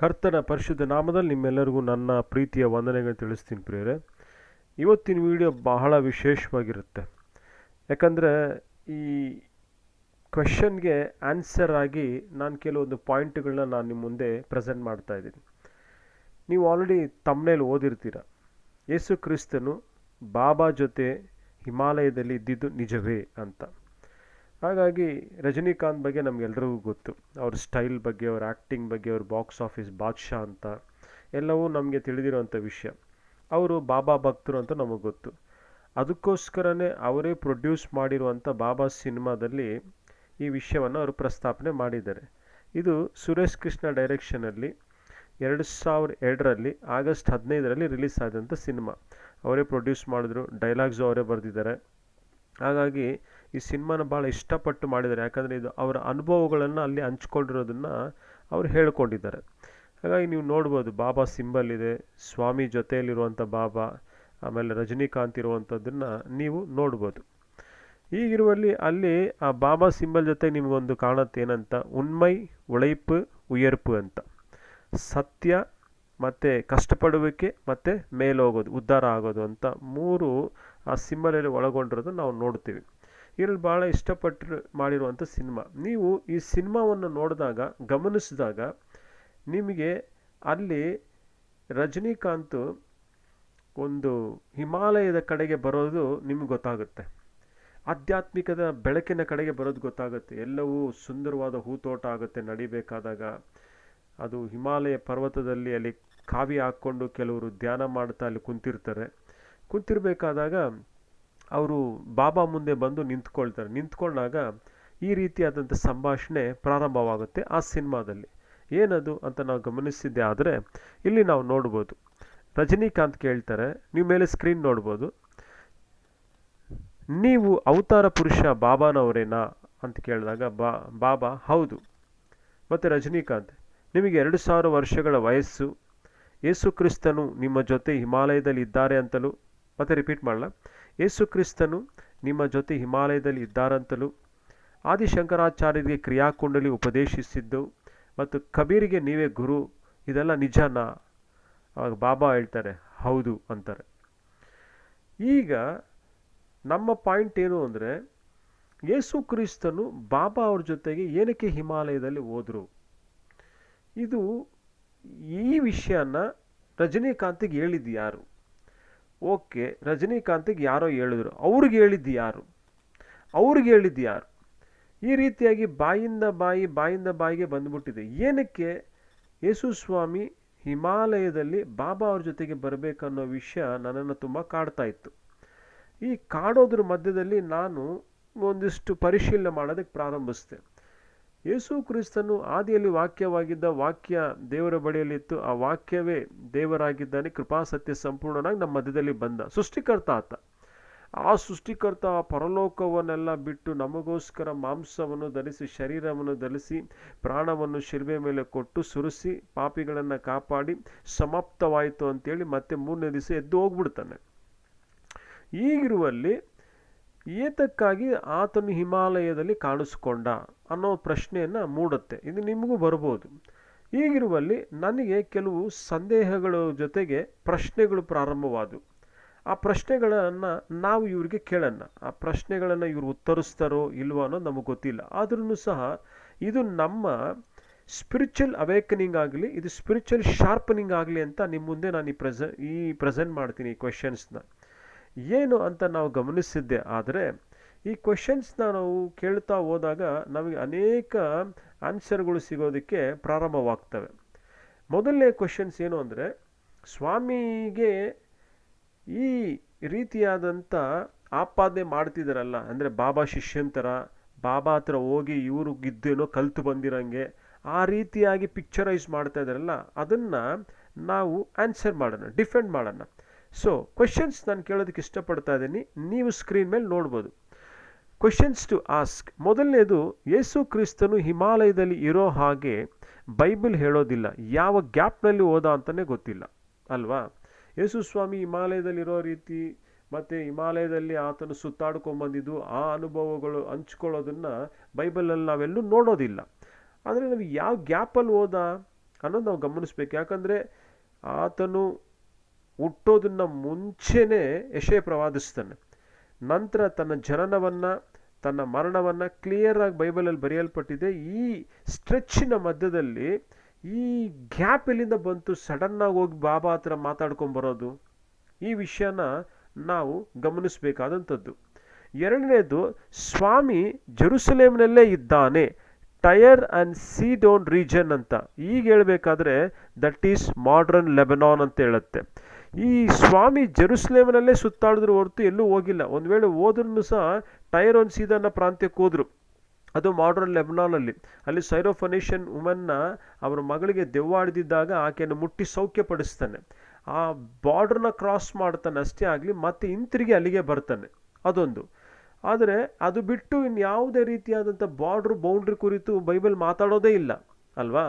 ಕರ್ತನ ಪರಿಶುದ್ಧ ನಾಮದಲ್ಲಿ ನಿಮ್ಮೆಲ್ಲರಿಗೂ ನನ್ನ ಪ್ರೀತಿಯ ವಂದನೆಗಳು ತಿಳಿಸ್ತೀನಿ ಪ್ರಿಯರೇ. ಇವತ್ತಿನ ವಿಡಿಯೋ ಬಹಳ ವಿಶೇಷವಾಗಿರುತ್ತೆ. ಯಾಕಂದರೆ ಈ ಕ್ವೆಶನ್ಗೆ ಆನ್ಸರ್ ಆಗಿ ನಾನು ಕೆಲವೊಂದು ಪಾಯಿಂಟ್ಗಳನ್ನ ನಾನು ನಿಮ್ಮ ಮುಂದೆ ಪ್ರೆಸೆಂಟ್ ಮಾಡ್ತಾ ಇದ್ದೀನಿ. ನೀವು ಆಲ್ರೆಡಿ ತಮ್ಮನೇಲಿ ಓದಿರ್ತೀರ. ಯೇಸು ಕ್ರಿಸ್ತನು ಬಾಬಾ ಜೊತೆ ಹಿಮಾಲಯದಲ್ಲಿ ಇದ್ದಿದ್ದು ನಿಜವೇ ಅಂತ. ಹಾಗಾಗಿ ರಜನಿಕಾಂತ್ ಬಗ್ಗೆ ನಮಗೆಲ್ಲರಿಗೂ ಗೊತ್ತು. ಅವ್ರ ಸ್ಟೈಲ್ ಬಗ್ಗೆ, ಅವ್ರ ಆ್ಯಕ್ಟಿಂಗ್ ಬಗ್ಗೆ, ಅವ್ರ ಬಾಕ್ಸ್ ಆಫೀಸ್ ಬಾದ್ಶಾ ಅಂತ ಎಲ್ಲವೂ ನಮಗೆ ತಿಳಿದಿರುವಂಥ ವಿಷಯ. ಅವರು ಬಾಬಾ ಭಕ್ತರು ಅಂತ ನಮಗೆ ಗೊತ್ತು. ಅದಕ್ಕೋಸ್ಕರನೇ ಅವರೇ ಪ್ರೊಡ್ಯೂಸ್ ಮಾಡಿರುವಂಥ ಬಾಬಾ ಸಿನಿಮಾದಲ್ಲಿ ಈ ವಿಷಯವನ್ನು ಅವರು ಪ್ರಸ್ತಾಪನೆ ಮಾಡಿದ್ದಾರೆ. ಇದು ಸುರೇಶ್ ಕೃಷ್ಣ ಡೈರೆಕ್ಷನಲ್ಲಿ ಎರಡು ಸಾವಿರ ಎರಡರಲ್ಲಿ, ಆಗಸ್ಟ್ ಹದಿನೈದರಲ್ಲಿ ರಿಲೀಸ್ ಆದಂಥ ಸಿನಿಮಾ. ಅವರೇ ಪ್ರೊಡ್ಯೂಸ್ ಮಾಡಿದ್ರು, ಡೈಲಾಗ್ಸು ಅವರೇ ಬರೆದಿದ್ದಾರೆ. ಹಾಗಾಗಿ ಈ ಸಿನಿಮಾನ ಭಾಳ ಇಷ್ಟಪಟ್ಟು ಮಾಡಿದ್ದಾರೆ. ಯಾಕಂದರೆ ಇದು ಅವರ ಅನುಭವಗಳನ್ನು ಅಲ್ಲಿ ಹಂಚ್ಕೊಂಡಿರೋದನ್ನು ಅವರು ಹೇಳ್ಕೊಂಡಿದ್ದಾರೆ. ಹಾಗಾಗಿ ನೀವು ನೋಡ್ಬೋದು, ಬಾಬಾ ಸಿಂಬಲ್ ಇದೆ, ಸ್ವಾಮಿ ಜೊತೆಯಲ್ಲಿರುವಂಥ ಬಾಬಾ, ಆಮೇಲೆ ರಜನಿಕಾಂತ್ ಇರುವಂಥದ್ದನ್ನು ನೀವು ನೋಡ್ಬೋದು. ಈಗಿರುವಲ್ಲಿ ಅಲ್ಲಿ ಆ ಬಾಬಾ ಸಿಂಬಲ್ ಜೊತೆ ನಿಮಗೊಂದು ಕಾಣುತ್ತೆ ಏನಂತ? ಉಣ್ಮೈ ಉಳೈಪು, ಉಯರ್ಪು ಅಂತ. ಸತ್ಯ ಮತ್ತು ಕಷ್ಟಪಡುವಿಕೆ ಮತ್ತು ಮೇಲೋಗೋದು, ಉದ್ಧಾರ ಆಗೋದು ಅಂತ ಮೂರು ಆ ಸಿಂಬಲಲ್ಲಿ ಒಳಗೊಂಡಿರೋದು ನಾವು ನೋಡ್ತೀವಿ. ಇದರಲ್ಲಿ ಭಾಳ ಇಷ್ಟಪಟ್ಟು ಮಾಡಿರುವಂಥ ಸಿನಿಮಾ. ನೀವು ಈ ಸಿನಿಮಾವನ್ನು ನೋಡಿದಾಗ, ಗಮನಿಸಿದಾಗ ನಿಮಗೆ ಅಲ್ಲಿ ರಜನಿಕಾಂತ್ ಒಂದು ಹಿಮಾಲಯದ ಕಡೆಗೆ ಬರೋದು ನಿಮ್ಗೆ ಗೊತ್ತಾಗುತ್ತೆ. ಆಧ್ಯಾತ್ಮಿಕದ ಬೆಳಕಿನ ಕಡೆಗೆ ಬರೋದು ಗೊತ್ತಾಗುತ್ತೆ. ಎಲ್ಲವೂ ಸುಂದರವಾದ ಹೂತೋಟ ಆಗುತ್ತೆ ನಡಿಬೇಕಾದಾಗ. ಅದು ಹಿಮಾಲಯ ಪರ್ವತದಲ್ಲಿ ಅಲ್ಲಿ ಕಾವಿ ಹಾಕ್ಕೊಂಡು ಕೆಲವರು ಧ್ಯಾನ ಮಾಡ್ತಾ ಅಲ್ಲಿ ಕುಂತಿರ್ತಾರೆ. ಕುಂತಿರ್ಬೇಕಾದಾಗ ಅವರು ಬಾಬಾ ಮುಂದೆ ಬಂದು ನಿಂತ್ಕೊಳ್ತಾರೆ. ನಿಂತ್ಕೊಂಡಾಗ ಈ ರೀತಿಯಾದಂಥ ಸಂಭಾಷಣೆ ಪ್ರಾರಂಭವಾಗುತ್ತೆ ಆ ಸಿನಿಮಾದಲ್ಲಿ. ಏನದು ಅಂತ ನಾವು ಗಮನಿಸಿದ್ದೆ ಆದರೆ ಇಲ್ಲಿ ನಾವು ನೋಡ್ಬೋದು. ರಜನಿಕಾಂತ್ ಕೇಳ್ತಾರೆ, ನೀವು ಮೇಲೆ ಸ್ಕ್ರೀನ್ ನೋಡ್ಬೋದು. ನೀವು ಅವತಾರ ಪುರುಷ ಬಾಬಾನವರೇನಾ? ಅಂತ ಕೇಳಿದಾಗ, ಬಾ, ಬಾಬಾ, ಹೌದು. ಮತ್ತು ರಜನಿಕಾಂತ್, ನಿಮಗೆ ಎರಡು ಸಾವಿರ ವರ್ಷಗಳ ವಯಸ್ಸು. ಯೇಸು ಕ್ರಿಸ್ತನು ನಿಮ್ಮ ಜೊತೆ ಹಿಮಾಲಯದಲ್ಲಿ ಇದ್ದಾರೆ ಅಂತಲೂ. ಮತ್ತೆ ರಿಪೀಟ್ ಮಾಡಲ ಯೇಸು ಕ್ರಿಸ್ತನು ನಿಮ್ಮ ಜೊತೆ ಹಿಮಾಲಯದಲ್ಲಿ ಇದ್ದಾರಂತಲೂ ಆದಿಶಂಕರಾಚಾರ್ಯರಿಗೆ ಕ್ರಿಯಾಕುಂಡಲಿ ಉಪದೇಶಿಸಿದ್ದು ಮತ್ತು ಕಬೀರಿಗೆ ನೀವೇ ಗುರು, ಇದೆಲ್ಲ ನಿಜನಾ? ಅವಾಗ ಬಾಬಾ ಹೇಳ್ತಾರೆ, ಹೌದು ಅಂತಾರೆ. ಈಗ ನಮ್ಮ ಪಾಯಿಂಟ್ ಏನು ಅಂದರೆ, ಯೇಸು ಕ್ರಿಸ್ತನು ಬಾಬಾ ಅವ್ರ ಜೊತೆಗೆ ಏನಕ್ಕೆ ಹಿಮಾಲಯದಲ್ಲಿ ಹೋದರು? ಇದು ಈ ವಿಷಯನ ರಜನಿಕಾಂತಿಗೆ ಹೇಳಿದ್ದು ಯಾರು? ಓಕೆ, ರಜನಿಕಾಂತಿಗೆ ಯಾರೋ ಹೇಳಿದ್ರು. ಅವ್ರಿಗೆ ಹೇಳಿದ್ದು ಯಾರು? ಅವ್ರಿಗೆ ಹೇಳಿದ್ದು ಯಾರು? ಈ ರೀತಿಯಾಗಿ ಬಾಯಿಂದ ಬಾಯಿ, ಬಾಯಿಂದ ಬಾಯಿಗೆ ಬಂದ್ಬಿಟ್ಟಿದೆ. ಏನಕ್ಕೆ? ಯೇಸು ಸ್ವಾಮಿ ಹಿಮಾಲಯದಲ್ಲಿ ಬಾಬಾ ಅವ್ರ ಜೊತೆಗೆ ಬರಬೇಕನ್ನೋ ವಿಷಯ ನನ್ನನ್ನು ತುಂಬ ಕಾಡ್ತಾ ಇತ್ತು. ಈ ಕಾಡೋದ್ರ ಮಧ್ಯದಲ್ಲಿ ನಾನು ಒಂದಿಷ್ಟು ಪರಿಶೀಲನೆ ಮಾಡೋದಕ್ಕೆ ಪ್ರಾರಂಭಿಸಿದೆ. ಯೇಸು ಕ್ರಿಸ್ತನು ಆದಿಯಲ್ಲಿ ವಾಕ್ಯವಾಗಿದ್ದ ವಾಕ್ಯ ದೇವರ ಬಳಿಯಲ್ಲಿತ್ತು ಆ ವಾಕ್ಯವೇ ದೇವರಾಗಿದ್ದಾನೆ. ಕೃಪಾಸತ್ಯ ಸಂಪೂರ್ಣನಾಗಿ ನಮ್ಮ ಮಧ್ಯದಲ್ಲಿ ಬಂದ ಸೃಷ್ಟಿಕರ್ತ ಆತ. ಆ ಸೃಷ್ಟಿಕರ್ತ ಆ ಪರಲೋಕವನ್ನೆಲ್ಲ ಬಿಟ್ಟು ನಮಗೋಸ್ಕರ ಮಾಂಸವನ್ನು ಧರಿಸಿ, ಶರೀರವನ್ನು ಧರಿಸಿ, ಪ್ರಾಣವನ್ನು ಶಿಲ್ಬೆ ಮೇಲೆ ಕೊಟ್ಟು ಸುರಿಸಿ, ಪಾಪಿಗಳನ್ನು ಕಾಪಾಡಿ ಸಮಾಪ್ತವಾಯಿತು ಅಂತೇಳಿ ಮತ್ತೆ ಮೂರನೇ ದಿವಸ ಎದ್ದು ಹೋಗ್ಬಿಡ್ತಾನೆ. ಈಗಿರುವಲ್ಲಿ ಏತಕ್ಕಾಗಿ ಆತನು ಹಿಮಾಲಯದಲ್ಲಿ ಕಾಣಿಸ್ಕೊಂಡ ಅನ್ನೋ ಪ್ರಶ್ನೆಯನ್ನು ಮೂಡುತ್ತೆ. ಇದು ನಿಮಗೂ ಬರ್ಬೋದು. ಈಗಿರುವಲ್ಲಿ ನನಗೆ ಕೆಲವು ಸಂದೇಹಗಳ ಜೊತೆಗೆ ಪ್ರಶ್ನೆಗಳು ಪ್ರಾರಂಭವಾದವು. ಆ ಪ್ರಶ್ನೆಗಳನ್ನು ನಾವು ಇವರಿಗೆ ಕೇಳೋಣ. ಆ ಪ್ರಶ್ನೆಗಳನ್ನು ಇವರು ಉತ್ತರಿಸ್ತಾರೋ ಇಲ್ವೋ ಅನ್ನೋ ನಮಗೆ ಗೊತ್ತಿಲ್ಲ. ಆದ್ರೂ ಸಹ ಇದು ನಮ್ಮ ಸ್ಪಿರಿಚುವಲ್ ಅವೇಕನಿಂಗ್ ಆಗಲಿ, ಇದು ಸ್ಪಿರಿಚುವಲ್ ಶಾರ್ಪನಿಂಗ್ ಆಗಲಿ ಅಂತ ನಿಮ್ಮ ಮುಂದೆ ನಾನು ಈ ಪ್ರೆಸೆ, ಈ ಪ್ರೆಸೆಂಟ್ ಮಾಡ್ತೀನಿ ಈ ಕ್ವೆಶನ್ಸ್ನ ಏನು ಅಂತ ನಾವು ಗಮನಿಸಿದ್ದೆ, ಆದರೆ ಈ ಕ್ವೆಶನ್ಸ್ನ ನಾವು ಕೇಳ್ತಾ ಹೋದಾಗ ನಮಗೆ ಅನೇಕ ಆನ್ಸರ್ಗಳು ಸಿಗೋದಕ್ಕೆ ಪ್ರಾರಂಭವಾಗ್ತವೆ. ಮೊದಲನೇ ಕ್ವೆಶನ್ಸ್ ಏನು ಅಂದರೆ, ಸ್ವಾಮಿಗೆ ಈ ರೀತಿಯಾದಂಥ ಆಪಾದನೆ ಮಾಡ್ತಿದ್ದಾರಲ್ಲ ಅಂದರೆ ಬಾಬಾ ಶಿಷ್ಯಂತರ, ಬಾಬಾ ಹತ್ರ ಹೋಗಿ ಇವರು ಗಿದ್ದೇನೋ ಕಲ್ತು ಬಂದಿರಂಗೆ, ಆ ರೀತಿಯಾಗಿ ಪಿಕ್ಚರೈಸ್ ಮಾಡ್ತಾ ಇದ್ದಾರಲ್ಲ ಅದನ್ನು ನಾವು ಆನ್ಸರ್ ಮಾಡೋಣ ಡಿಫೆಂಡ್ ಮಾಡೋಣ. ಸೊ ಕ್ವೆಶನ್ಸ್ ನಾನು ಕೇಳೋದಕ್ಕೆ ಇಷ್ಟಪಡ್ತಾ ಇದ್ದೀನಿ. ನೀವು ಸ್ಕ್ರೀನ್ ಮೇಲೆ ನೋಡ್ಬೋದು. ಕ್ವೆಶನ್ಸ್ ಟು ಆಸ್ಕ್ ಮೊದಲನೇದು, ಯೇಸು ಕ್ರಿಸ್ತನು ಹಿಮಾಲಯದಲ್ಲಿ ಇರೋ ಹಾಗೆ ಬೈಬಲ್ ಹೇಳೋದಿಲ್ಲ. ಯಾವ ಗ್ಯಾಪ್ನಲ್ಲಿ ಹೋದ ಅಂತಲೇ ಗೊತ್ತಿಲ್ಲ. ಅಲ್ವಾ? ಯೇಸು ಸ್ವಾಮಿ ಹಿಮಾಲಯದಲ್ಲಿರೋ ರೀತಿ, ಮತ್ತು ಹಿಮಾಲಯದಲ್ಲಿ ಆತನು ಸುತ್ತಾಡ್ಕೊಂಬಂದಿದ್ದು, ಆ ಅನುಭವಗಳು ಹಂಚ್ಕೊಳ್ಳೋದನ್ನು ಬೈಬಲಲ್ಲಿ ನಾವೆಲ್ಲೂ ನೋಡೋದಿಲ್ಲ. ಆದರೆ ನಾವು ಯಾವ ಗ್ಯಾಪಲ್ಲಿ ಹೋದ ಅನ್ನೋದು ನಾವು ಗಮನಿಸ್ಬೇಕು. ಯಾಕಂದರೆ ಆತನು ಹುಟ್ಟೋದನ್ನ ಮುಂಚೆನೇ ಯಶೆ ಪ್ರವಾದಿಸ್ತಾನೆ. ನಂತರ ತನ್ನ ಜನನವನ್ನು, ತನ್ನ ಮರಣವನ್ನು ಕ್ಲಿಯರಾಗಿ ಬೈಬಲಲ್ಲಿ ಬರೆಯಲ್ಪಟ್ಟಿದೆ. ಈ ಸ್ಟ್ರೆಚ್ಚಿನ ಮಧ್ಯದಲ್ಲಿ, ಈ ಗ್ಯಾಪ್ ಎಲ್ಲಿಂದ ಬಂತು ಸಡನ್ನಾಗಿ ಹೋಗಿ ಬಾಬಾ ಹತ್ರ ಮಾತಾಡ್ಕೊಂಬರೋದು ಈ ವಿಷಯನ ನಾವು ಗಮನಿಸಬೇಕಾದಂಥದ್ದು. ಎರಡನೇದು, ಸ್ವಾಮಿ ಜೆರುಸಲೇಮ್ನಲ್ಲೇ ಇದ್ದಾನೆ. ಟಯರ್ ಆ್ಯಂಡ್ ಸೀಡೋನ್ ರೀಜನ್ ಅಂತ. ಈಗ ಹೇಳಬೇಕಾದ್ರೆ ದಟ್ ಈಸ್ ಮಾಡ್ರನ್ ಲೆಬನಾನ್ ಅಂತ ಹೇಳುತ್ತೆ. ಈ ಸ್ವಾಮಿ ಜೆರುಸ್ಲೇಮ್ನಲ್ಲೇ ಸುತ್ತಾಡಿದ್ರು ಹೊರತು ಎಲ್ಲೂ ಹೋಗಿಲ್ಲ. ಒಂದು ವೇಳೆ ಹೋದ್ರೂ ಸಹ ಟೈರ್ ಒನ್ ಸೀದನ್ನ ಪ್ರಾಂತ್ಯಕ್ಕೆ ಹೋದ್ರು. ಅದು ಮಾಡ್ರನ್ ಲೆಬ್ನಾನಲ್ಲಿ ಅಲ್ಲಿ ಸೈರೋಫನೇಷನ್ ವುಮನ್ನ ಅವರ ಮಗಳಿಗೆ ದೆವ್ವಾಡ್ದಿದ್ದಾಗ ಆಕೆಯನ್ನು ಮುಟ್ಟಿ ಸೌಖ್ಯಪಡಿಸ್ತಾನೆ. ಆ ಬಾರ್ಡ್ರನ್ನ ಕ್ರಾಸ್ ಮಾಡ್ತಾನೆ ಅಷ್ಟೇ ಆಗಲಿ, ಮತ್ತೆ ಹಿಂತಿರುಗಿ ಅಲ್ಲಿಗೆ ಬರ್ತಾನೆ. ಅದೊಂದು. ಆದರೆ ಅದು ಬಿಟ್ಟು ಇನ್ಯಾವುದೇ ರೀತಿಯಾದಂಥ ಬಾರ್ಡ್ರ್, ಬೌಂಡ್ರಿ ಕುರಿತು ಬೈಬಲ್ ಮಾತಾಡೋದೇ ಇಲ್ಲ, ಅಲ್ವಾ?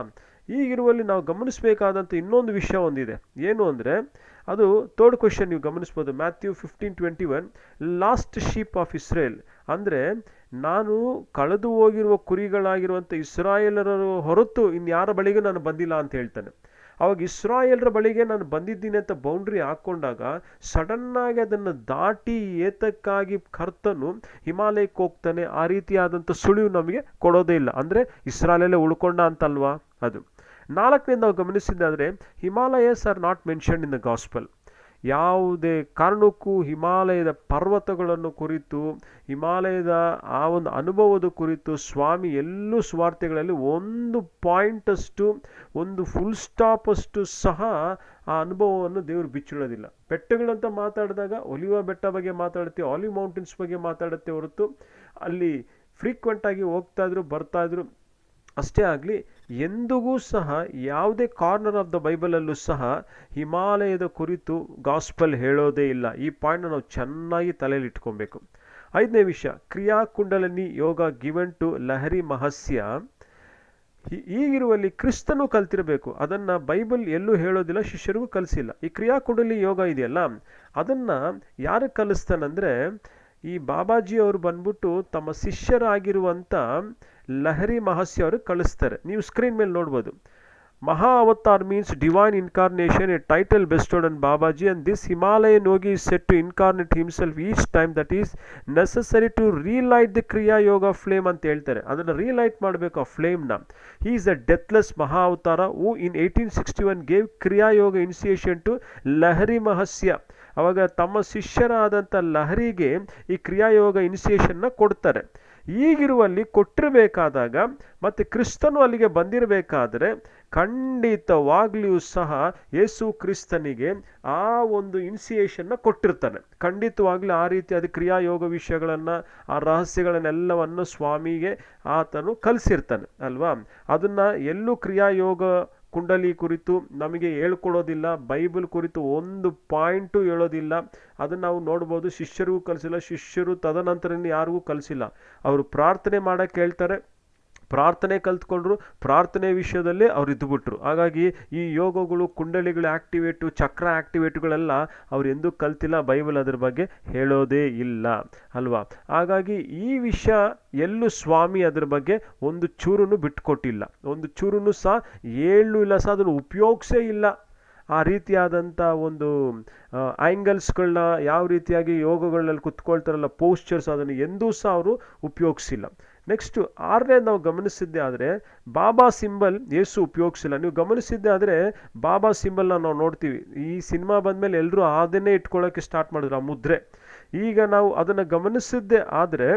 ಈಗಿರುವಲ್ಲಿ ನಾವು ಗಮನಿಸಬೇಕಾದಂಥ ಇನ್ನೊಂದು ವಿಷಯ ಒಂದಿದೆ. ಏನು ಅಂದರೆ ಅದು ಥರ್ಡ್ ಕ್ವೆಶನ್ ನೀವು ಗಮನಿಸ್ಬೋದು. Matthew fifteen twenty one lost sheep of Israel ಅಂದರೆ ನಾನು ಕಳೆದು ಹೋಗಿರುವ ಕುರಿಗಳಾಗಿರುವಂಥ ಇಸ್ರಾಯೇಲರ ಹೊರತು ಇನ್ಯಾರ ಬಳಿಗೂ ನಾನು ಬಂದಿಲ್ಲ ಅಂತ ಹೇಳ್ತಾನೆ. ಅವಾಗ ಇಸ್ರಾಯೇಲ್ರ ಬಳಿಗೆ ನಾನು ಬಂದಿದ್ದೀನಿ ಅಂತ ಬೌಂಡ್ರಿ ಹಾಕ್ಕೊಂಡಾಗ ಸಡನ್ನಾಗಿ ಅದನ್ನು ದಾಟಿ ಏತಕ್ಕಾಗಿ ಕರ್ತನು ಹಿಮಾಲಯಕ್ಕೆ ಹೋಗ್ತಾನೆ. ಆ ರೀತಿಯಾದಂಥ ಸುಳಿವು ನಮಗೆ ಕೊಡೋದೇ ಇಲ್ಲ. ಅಂದರೆ ಇಸ್ರಾಯೇಲೇ ಉಳ್ಕೊಂಡ ಅಂತಲ್ವಾ ಅದು. ನಾಲ್ಕನೇದು ನಾವು ಗಮನಿಸಿದ್ದಾದರೆ Himalayas are not mentioned in the gospel. ಯಾವುದೇ ಕಾರಣಕ್ಕೂ ಹಿಮಾಲಯದ ಪರ್ವತಗಳನ್ನು ಕುರಿತು, ಹಿಮಾಲಯದ ಆ ಒಂದು ಅನುಭವದ ಕುರಿತು ಸ್ವಾಮಿ ಎಲ್ಲೂ ಸ್ವಾರ್ಥಗಳಲ್ಲಿ ಒಂದು ಪಾಯಿಂಟಷ್ಟು, ಒಂದು ಫುಲ್ ಸ್ಟಾಪಷ್ಟು ಸಹ ಆ ಅನುಭವವನ್ನು ದೇವರು ಬಿಚ್ಚಿಡೋದಿಲ್ಲ. ಬೆಟ್ಟಗಳಂತ ಮಾತಾಡಿದಾಗ, ಒಲಿವ ಬೆಟ್ಟ ಬಗ್ಗೆ ಮಾತಾಡುತ್ತೆ, ಆಲಿ ಮೌಂಟೇನ್ಸ್ ಬಗ್ಗೆ ಮಾತಾಡುತ್ತೆ ಹೊರತು, ಅಲ್ಲಿ ಫ್ರೀಕ್ವೆಂಟಾಗಿ ಹೋಗ್ತಾಯಿದ್ರು ಬರ್ತಾಯಿದ್ರು ಅಷ್ಟೇ ಆಗಲಿ ಎಂದಿಗೂ ಸಹ ಯಾವುದೇ ಕಾರ್ನರ್ ಆಫ್ ದ ಬೈಬಲಲ್ಲೂ ಸಹ ಹಿಮಾಲಯದ ಕುರಿತು ಗಾಸ್ಪಲ್ ಹೇಳೋದೇ ಇಲ್ಲ. ಈ ಪಾಯಿಂಟ್ನ ನಾವು ಚೆನ್ನಾಗಿ ತಲೆಯಲ್ಲಿ ಇಟ್ಕೊಬೇಕು. ಐದನೇ ವಿಷಯ, ಕ್ರಿಯಾಕುಂಡಲನಿ ಯೋಗ ಗಿವನ್ ಟು ಲಹರಿ ಮಹಸ್ಯ ಈಗಿರುವಲ್ಲಿ ಕ್ರಿಸ್ತನು ಕಲ್ತಿರಬೇಕು. ಅದನ್ನು ಬೈಬಲ್ ಎಲ್ಲೂ ಹೇಳೋದಿಲ್ಲ, ಶಿಷ್ಯರಿಗೂ ಕಲಿಸಿಲ್ಲ. ಈ ಕ್ರಿಯಾಕುಂಡಲಿ ಯೋಗ ಇದೆಯಲ್ಲ, ಅದನ್ನು ಯಾರು ಕಲಿಸ್ತಾನಂದರೆ, ಈ ಬಾಬಾಜಿ ಅವರು ಬಂದ್ಬಿಟ್ಟು ತಮ್ಮ ಶಿಷ್ಯರಾಗಿರುವಂಥ ಲಹರಿ ಮಹಸ್ಯ ಅವರು ಕಳಿಸ್ತಾರೆ. ನೀವು ಸ್ಕ್ರೀನ್ ಮೇಲೆ ನೋಡ್ಬೋದು. Maha Avatar means divine incarnation a title bestowed on Babaji and this Himalayan yogi is set to incarnate himself each time that is necessary to relight the Kriya Yoga flame ಅಂತ ಹೇಳ್ತಾರೆ. ಅದನ್ನು ರೀಲೈಟ್ ಮಾಡಬೇಕು ಆ ಫ್ಲೇಮ್ನ he is a deathless Mahavatar who in eighteen sixty one gave Kriya yoga initiation to Lahiri Mahasaya ಅವಾಗ ತಮ್ಮ ಶಿಷ್ಯರಾದಂಥ ಲಹರಿಗೆ ಈ ಕ್ರಿಯಾಯೋಗ ಇನಿಸಿಯೇಷನ್ನ ಕೊಡ್ತಾರೆ. ಈಗಿರುವಲ್ಲಿ ಕೊಟ್ಟಿರಬೇಕಾದಾಗ ಮತ್ತು ಕ್ರಿಸ್ತನು ಅಲ್ಲಿಗೆ ಬಂದಿರಬೇಕಾದ್ರೆ ಖಂಡಿತವಾಗ್ಲಿಯೂ ಸಹ ಯೇಸು ಕ್ರಿಸ್ತನಿಗೆ ಆ ಒಂದು ಇನ್ಸಿಯೇಷನ್ನ ಕೊಟ್ಟಿರ್ತಾನೆ. ಖಂಡಿತವಾಗ್ಲೂ ಆ ರೀತಿ ಅದು ಕ್ರಿಯಾಯೋಗ ವಿಷಯಗಳನ್ನು, ಆ ರಹಸ್ಯಗಳನ್ನೆಲ್ಲವನ್ನು ಸ್ವಾಮಿಗೆ ಆತನು ಕಲಿಸಿರ್ತಾನೆ, ಅಲ್ವಾ? ಅದನ್ನು ಎಲ್ಲೂ ಕ್ರಿಯಾಯೋಗ ಕುಂಡಲಿ ಕುರಿತು ನಮಗೆ ಹೇಳ್ಕೊಡೋದಿಲ್ಲ, ಬೈಬಲ್ ಕುರಿತು ಒಂದು ಪಾಯಿಂಟು ಹೇಳೋದಿಲ್ಲ. ಅದನ್ನು ನಾವು ನೋಡ್ಬೋದು, ಶಿಷ್ಯರಿಗೂ ಕಲಿಸಿಲ್ಲ, ಶಿಷ್ಯರು ತದನಂತರ ಯಾರಿಗೂ ಕಲಿಸಿಲ್ಲ. ಅವರು ಪ್ರಾರ್ಥನೆ ಮಾಡೋಕ್ಕೆ ಹೇಳ್ತಾರೆ ಪ್ರಾರ್ಥನೆ ಕಲ್ತ್ಕೊಂಡ್ರು, ಪ್ರಾರ್ಥನೆ ವಿಷಯದಲ್ಲೇ ಅವ್ರು ಇದ್ದುಬಿಟ್ರು ಹಾಗಾಗಿ ಈ ಯೋಗಗಳು, ಕುಂಡಲಿಗಳ ಆ್ಯಕ್ಟಿವೇಟು ಚಕ್ರ ಆ್ಯಕ್ಟಿವೇಟ್ಗಳೆಲ್ಲ ಅವ್ರು ಎಂದೂ ಕಲ್ತಿಲ್ಲ, ಬೈಬಲ್ ಅದ್ರ ಬಗ್ಗೆ ಹೇಳೋದೇ ಇಲ್ಲ, ಅಲ್ವಾ? ಹಾಗಾಗಿ ಈ ವಿಷಯ ಎಲ್ಲೂ ಸ್ವಾಮಿ ಅದ್ರ ಬಗ್ಗೆ ಒಂದು ಚೂರನ್ನು ಬಿಟ್ಕೊಟ್ಟಿಲ್ಲ. ಒಂದು ಚೂರನ್ನು ಸಹ ಹೇಳೂ ಇಲ್ಲ ಸಹ ಅದನ್ನು ಉಪಯೋಗಿಸೇ ಇಲ್ಲ. ಆ ರೀತಿಯಾದಂಥ ಒಂದು ಆ್ಯಂಗಲ್ಸ್ಗಳನ್ನ ಯಾವ ರೀತಿಯಾಗಿ ಯೋಗಗಳಲ್ಲಿ ಕುತ್ಕೊಳ್ತಾರಲ್ಲ, ಪೋಸ್ಚರ್ಸ್ ಅದನ್ನು ಎಂದೂ ಸಹ ಅವರು ಉಪಯೋಗಿಸಿಲ್ಲ. ನೆಕ್ಸ್ಟು ಆರನೇ ನಾವು ಗಮನಿಸಿದ್ದೆ ಆದರೆ ಬಾಬಾ ಸಿಂಬಲ್ ಯೇಸು ಉಪಯೋಗಿಸಿಲ್ಲ. ನೀವು ಗಮನಿಸಿದ್ದೆ ಆದರೆ ಬಾಬಾ ಸಿಂಬಲ್ನ ನಾವು ನೋಡ್ತೀವಿ. ಈ ಸಿನಿಮಾ ಬಂದಮೇಲೆ ಎಲ್ಲರೂ ಅದನ್ನೇ ಇಟ್ಕೊಳ್ಳೋಕ್ಕೆ ಸ್ಟಾರ್ಟ್ ಮಾಡಿದ್ರು ಆ ಮುದ್ರೆ. ಈಗ ನಾವು ಅದನ್ನು ಗಮನಿಸಿದ್ದೆ ಆದರೆ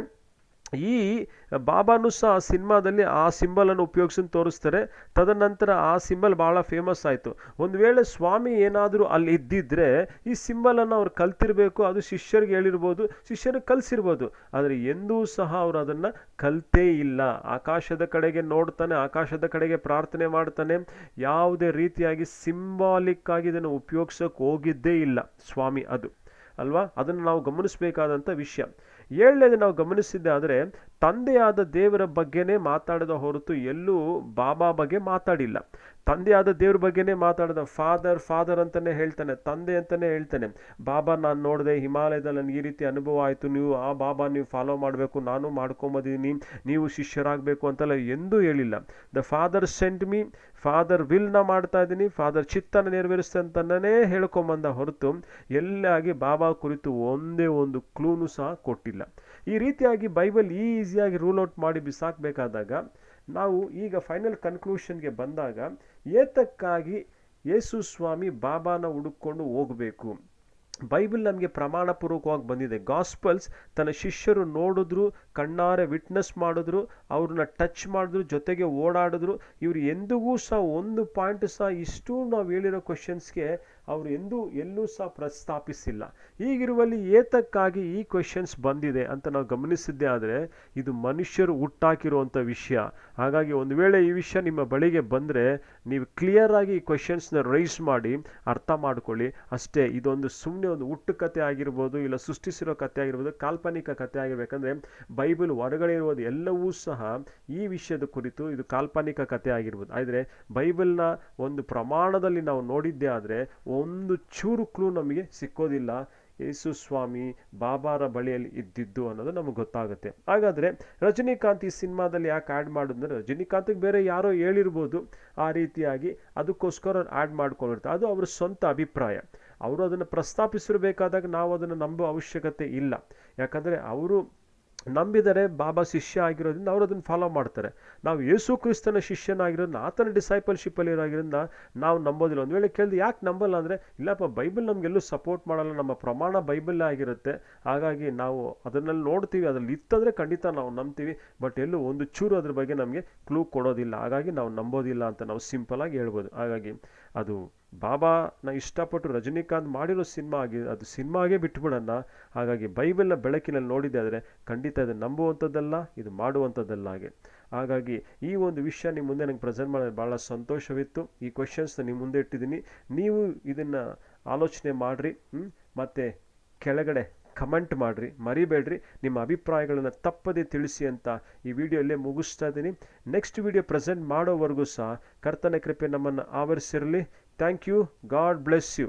ಈ ಬಾಬಾನು ಸಹ ಆ ಸಿನಿಮಾದಲ್ಲಿ ಆ ಸಿಂಬಲನ್ನು ಉಪಯೋಗಿಸಿ ತೋರಿಸ್ತಾರೆ. ತದನಂತರ ಆ ಸಿಂಬಲ್ ಭಾಳ ಫೇಮಸ್ ಆಯಿತು. ಒಂದು ವೇಳೆ ಸ್ವಾಮಿ ಏನಾದರೂ ಅಲ್ಲಿ ಇದ್ದಿದ್ರೆ ಈ ಸಿಂಬಲನ್ನು ಅವ್ರು ಕಲ್ತಿರಬೇಕು, ಅದು ಶಿಷ್ಯರಿಗೆ ಹೇಳಿರ್ಬೋದು ಶಿಷ್ಯರಿಗೆ ಕಲಿಸಿರ್ಬೋದು. ಆದರೆ ಎಂದೂ ಸಹ ಅವರು ಅದನ್ನು ಕಲ್ತೇ ಇಲ್ಲ. ಆಕಾಶದ ಕಡೆಗೆ ನೋಡ್ತಾನೆ, ಆಕಾಶದ ಕಡೆಗೆ ಪ್ರಾರ್ಥನೆ ಮಾಡ್ತಾನೆ. ಯಾವುದೇ ರೀತಿಯಾಗಿ ಸಿಂಬಾಲಿಕ್ ಆಗಿ ಇದನ್ನು ಉಪಯೋಗಿಸೋಕೆ ಹೋಗಿದ್ದೇ ಇಲ್ಲ ಸ್ವಾಮಿ ಅದು. ಅಲ್ವಾ? ಅದನ್ನು ನಾವು ಗಮನಿಸಬೇಕಾದಂಥ ವಿಷಯ. ಏಳನೇದು ನಾವು ಗಮನಿಸಿದ್ದೆ ಆದರೆ, ತಂದೆಯಾದ ದೇವರ ಬಗ್ಗೆನೇ ಮಾತಾಡದ ಹೊರತು ಎಲ್ಲೂ ಬಾಬಾ ಬಗ್ಗೆ ಮಾತಾಡಿಲ್ಲ. ತಂದೆಯಾದ ದೇವ್ರ ಬಗ್ಗೆನೇ ಮಾತಾಡಿದ ಫಾದರ್ ಫಾದರ್ ಅಂತಾನೆ ಹೇಳ್ತಾನೆ, ತಂದೆ ಅಂತಾನೆ ಹೇಳ್ತಾನೆ, ಬಾಬಾ, ನಾನು ನೋಡಿದೆ, ಹಿಮಾಲಯದಲ್ಲಿ ನನಗೆ ಈ ರೀತಿ ಅನುಭವ ಆಯಿತು, ನೀವು ಆ ಬಾಬಾ ನೀವು ಫಾಲೋ ಮಾಡಬೇಕು, ನಾನು ಮಾಡ್ಕೊಂಬಂದಿದ್ದೀನಿ ನೀವು ಶಿಷ್ಯರಾಗಬೇಕು ಅಂತೆಲ್ಲ ಎಂದೂ ಹೇಳಿಲ್ಲ. The father sent me father ವಿಲ್ನ ಮಾಡ್ತಾ ಇದ್ದೀನಿ ಫಾದರ್ ಚಿತ್ತನ ನೆರವೇರಿಸ್ತೆ ಹೇಳ್ಕೊಂಬಂದ ಹೊರತು, ಎಲ್ಲಾಗಿ ಬಾಬಾ ಕುರಿತು ಒಂದೇ ಒಂದು ಕ್ಲೂನು ಸಹ ಕೊಟ್ಟಿಲ್ಲ. ಈ ರೀತಿಯಾಗಿ ಬೈಬಲ್ ಈಸಿಯಾಗಿ ರೂಲ್ ಔಟ್ ಮಾಡಿ ಬಿಸಾಕಬೇಕಾದಾಗ ನಾವು ಈಗ ಫೈನಲ್ ಕನ್ಕ್ಲೂಷನ್ಗೆ ಬಂದಾಗ ಏತಕ್ಕಾಗಿ ಯೇಸು ಸ್ವಾಮಿ ಬಾಬಾನ ಹುಡುಕೊಂಡು ಹೋಗಬೇಕು. ಬೈಬಲ್ ನಮಗೆ ಪ್ರಮಾಣಪೂರ್ವಕವಾಗಿ ಬಂದಿದೆ. ಗಾಸ್ಪಲ್ಸ್ ತನ್ನ ಶಿಷ್ಯರು ನೋಡಿದ್ರು, ಕಣ್ಣಾರೆ ವಿಟ್ನೆಸ್ ಮಾಡಿದ್ರು, ಅವ್ರನ್ನ ಟಚ್ ಮಾಡಿದ್ರು, ಜೊತೆಗೆ ಓಡಾಡಿದ್ರು. ಇವರು ಎಂದಿಗೂ ಸಹ ಒಂದು ಪಾಯಿಂಟ್ ಸಹ ಇಷ್ಟು ನಾವು ಹೇಳಿರೋ ಕ್ವಶನ್ಸ್ಗೆ ಅವರು ಎಂದೂ ಎಲ್ಲೂ ಸಹ ಪ್ರಸ್ತಾಪಿಸಿಲ್ಲ. ಈಗಿರುವಲ್ಲಿ ಏತಕ್ಕಾಗಿ ಈ ಕ್ವೆಶನ್ಸ್ ಬಂದಿದೆ ಅಂತ ನಾವು ಗಮನಿಸಿದ್ದೇ ಆದರೆ ಇದು ಮನುಷ್ಯರು ಹುಟ್ಟಾಕಿರುವಂಥ ವಿಷಯ. ಹಾಗಾಗಿ ಒಂದು ವೇಳೆ ಈ ವಿಷಯ ನಿಮ್ಮ ಬಳಿಗೆ ಬಂದರೆ ನೀವು ಕ್ಲಿಯರ್ ಆಗಿ ಈ ಕ್ವೆಶನ್ಸ್ನ ರೈಸ್ ಮಾಡಿ, ಅರ್ಥ ಮಾಡ್ಕೊಳ್ಳಿ. ಅಷ್ಟೇ, ಇದೊಂದು ಸುಮ್ಮನೆ ಒಂದು ಹುಟ್ಟು ಕತೆ ಆಗಿರ್ಬೋದು ಇಲ್ಲ ಸೃಷ್ಟಿಸಿರೋ ಕತೆ ಆಗಿರ್ಬೋದು, ಕಾಲ್ಪನಿಕ ಕತೆ ಆಗಿರ್ಬೇಕಂದ್ರೆ ಬೈಬಲ್ ಹೊರಗಡೆ ಇರುವುದು ಎಲ್ಲವೂ ಸಹ ಈ ವಿಷಯದ ಕುರಿತು ಇದು ಕಾಲ್ಪನಿಕ ಕತೆ ಆಗಿರ್ಬೋದು. ಆದರೆ ಬೈಬಲ್ನ ಒಂದು ಪ್ರಮಾಣದಲ್ಲಿ ನಾವು ನೋಡಿದ್ದೇ ಆದರೆ ಒಂದು ಚೂರು ಕ್ಲೂ ನಮಗೆ ಸಿಕ್ಕೋದಿಲ್ಲ. ಯೇಸು ಸ್ವಾಮಿ ಬಾಬಾರ ಬಳಿಯಲ್ಲಿ ಇದ್ದಿದ್ದು ಅನ್ನೋದು ನಮಗೆ ಗೊತ್ತಾಗುತ್ತೆ. ಹಾಗಾದರೆ ರಜನಿಕಾಂತ್ ಈ ಸಿನಿಮಾದಲ್ಲಿ ಯಾಕೆ ಆ್ಯಡ್ ಮಾಡಿದ್ರೆ ರಜನಿಕಾಂತ್ಗೆ ಬೇರೆ ಯಾರೋ ಹೇಳಿರ್ಬೋದು. ಆ ರೀತಿಯಾಗಿ ಅದಕ್ಕೋಸ್ಕರ ಆ್ಯಡ್ ಮಾಡ್ಕೊಂಡಿರ್ತಾರೆ. ಅದು ಅವರ ಸ್ವಂತ ಅಭಿಪ್ರಾಯ. ಅವರು ಅದನ್ನು ಪ್ರಸ್ತಾಪಿಸಿರಬೇಕಾದಾಗ ನಾವು ಅದನ್ನು ನಂಬೋ ಅವಶ್ಯಕತೆ ಇಲ್ಲ. ಯಾಕಂದರೆ ಅವರು ನಂಬಿದರೆ ಬಾಬಾ ಶಿಷ್ಯ ಆಗಿರೋದ್ರಿಂದ ಅವರು ಅದನ್ನು ಫಾಲೋ ಮಾಡ್ತಾರೆ. ನಾವು ಯೇಸು ಕ್ರಿಸ್ತನ ಶಿಷ್ಯನಾಗಿರೋದ್ರಿಂದ, ಆತನ ಡಿಸೈಪಲ್ಶಿಪ್ಪಲ್ಲಿ ಇರೋದ್ರಿಂದ ನಾವು ನಂಬೋದಿಲ್ಲ. ಒಂದು ವೇಳೆ ಕೇಳಿದ್ರೆ ಯಾಕೆ ನಂಬಲ್ಲ ಅಂದರೆ, ಇಲ್ಲಪ್ಪ, ಬೈಬಲ್ ನಮಗೆಲ್ಲೂ ಸಪೋರ್ಟ್ ಮಾಡಲ್ಲ. ನಮ್ಮ ಪ್ರಮಾಣ ಬೈಬಲ್ ಆಗಿರುತ್ತೆ. ಹಾಗಾಗಿ ನಾವು ಅದನ್ನಲ್ಲಿ ನೋಡ್ತೀವಿ. ಅದರಲ್ಲಿ ಇತ್ತಂದರೆ ಖಂಡಿತ ನಾವು ನಂಬ್ತೀವಿ. ಬಟ್ ಎಲ್ಲೂ ಒಂದು ಚೂರು ಅದ್ರ ಬಗ್ಗೆ ನಮಗೆ ಕ್ಲೂ ಕೊಡೋದಿಲ್ಲ. ಹಾಗಾಗಿ ನಾವು ನಂಬೋದಿಲ್ಲ ಅಂತ ನಾವು ಸಿಂಪಲಾಗಿ ಹೇಳ್ಬೋದು. ಹಾಗಾಗಿ ಅದು ಬಾಬಾನ ಇಷ್ಟಪಟ್ಟು ರಜನಿಕಾಂತ್ ಮಾಡಿರೋ ಸಿನಿಮಾ ಆಗಿ, ಅದು ಸಿನಿಮಾಗೆ ಬಿಟ್ಬಿಡೋಣ. ಹಾಗಾಗಿ ಬೈಬಲ್ನ ಬೆಳಕಿನಲ್ಲಿ ನೋಡಿದೆ ಆದರೆ ಖಂಡಿತ ಇದು ನಂಬುವಂಥದ್ದಲ್ಲ, ಇದು ಮಾಡುವಂಥದ್ದಲ್ಲ ಹಾಗೆ. ಹಾಗಾಗಿ ಈ ಒಂದು ವಿಷಯ ನಿಮ್ಮ ಮುಂದೆ ನನಗೆ ಪ್ರೆಸೆಂಟ್ ಮಾಡೋದು ಭಾಳ ಸಂತೋಷವಿತ್ತು. ಈ ಕ್ವೆಶನ್ಸ್ನ ನಿಮ್ಮ ಮುಂದೆ ಇಟ್ಟಿದ್ದೀನಿ. ನೀವು ಇದನ್ನು ಆಲೋಚನೆ ಮಾಡಿರಿ ಮತ್ತು ಕೆಳಗಡೆ ಕಮೆಂಟ್ ಮಾಡಿರಿ, ಮರಿಬೇಡ್ರಿ, ನಿಮ್ಮ ಅಭಿಪ್ರಾಯಗಳನ್ನು ತಪ್ಪದೇ ತಿಳಿಸಿ ಅಂತ ಈ ವಿಡಿಯೋಲ್ಲೇ ಮುಗಿಸ್ತಾ ಇದ್ದೀನಿ. ನೆಕ್ಸ್ಟ್ ವಿಡಿಯೋ ಪ್ರೆಸೆಂಟ್ ಮಾಡೋವರೆಗೂ ಸಹ ಕರ್ತನ ಕೃಪೆ ನಮ್ಮನ್ನು ಆವರಿಸಿರಲಿ. Thank you God bless you